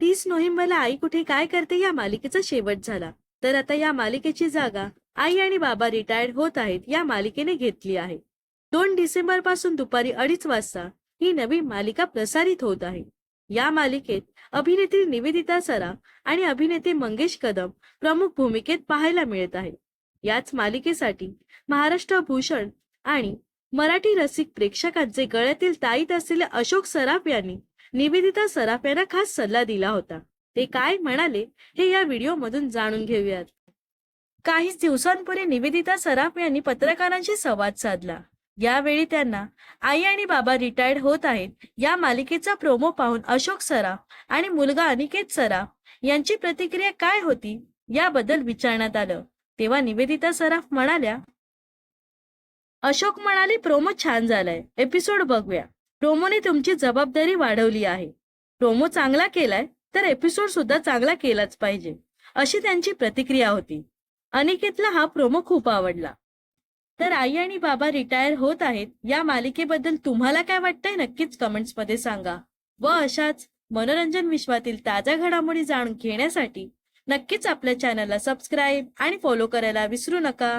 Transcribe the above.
तीस नोव्हेंबरला आई कुठे काय करते या मालिकेचा शेवट झाला. तर आता या मालिकेची जागा आई आणि बाबा रिटायर्ड होत आहेत या मालिकेने घेतली आहे. दोन डिसेंबरपासून दुपारी अडीच वाजता ही नवी मालिका प्रसारित होत आहे. या मालिकेत अभिनेत्री निवेदिता सरा आणि अभिनेते मंगेश कदम प्रमुख भूमिकेत पाहायला मिळत आहे याच मालिकेसाठी महाराष्ट्र भूषण आणि मराठी रसिक प्रेक्षकांचे गळ्यातील ताईत असलेले अशोक सराफ यांनी निवेदिता सराफ यांना खास सल्ला दिला होता. ते काय म्हणाले हे या व्हिडिओ मधून जाणून घेऊयात. काहीच दिवसांपूर्वी निवेदिता सराफ यांनी पत्रकारांशी संवाद साधला. यावेळी त्यांना आई आणि बाबा रिटायर्ड होत आहेत या मालिकेचा प्रोमो पाहून अशोक सराफ आणि मुलगा अनिकेत सराफ यांची प्रतिक्रिया काय होती याबद्दल विचारण्यात आलं. तेव्हा निवेदिता सराफ म्हणाल्या अशोक म्हणाले प्रोमो छान झालाय. एपिसोड बघूया. प्रोमोने तुमची जबाबदारी वाढवली आहे. प्रोमो चांगला केलाय तर एपिसोड सुद्धा चांगला केलाच पाहिजे अशी त्यांची प्रतिक्रिया होती. अनिकेतला हा प्रोमो खूप आवडला. तर आई आणि बाबा रिटायर होत आहेत या मालिकेबद्दल तुम्हाला काय वाटतंय नक्कीच कमेंट्समध्ये सांगा. व अशाच मनोरंजन विश्वातील ताज्या घडामोडी जाणून घेण्यासाठी नक्कीच आपल्या चॅनलला सबस्क्राईब आणि फॉलो करायला विसरू नका.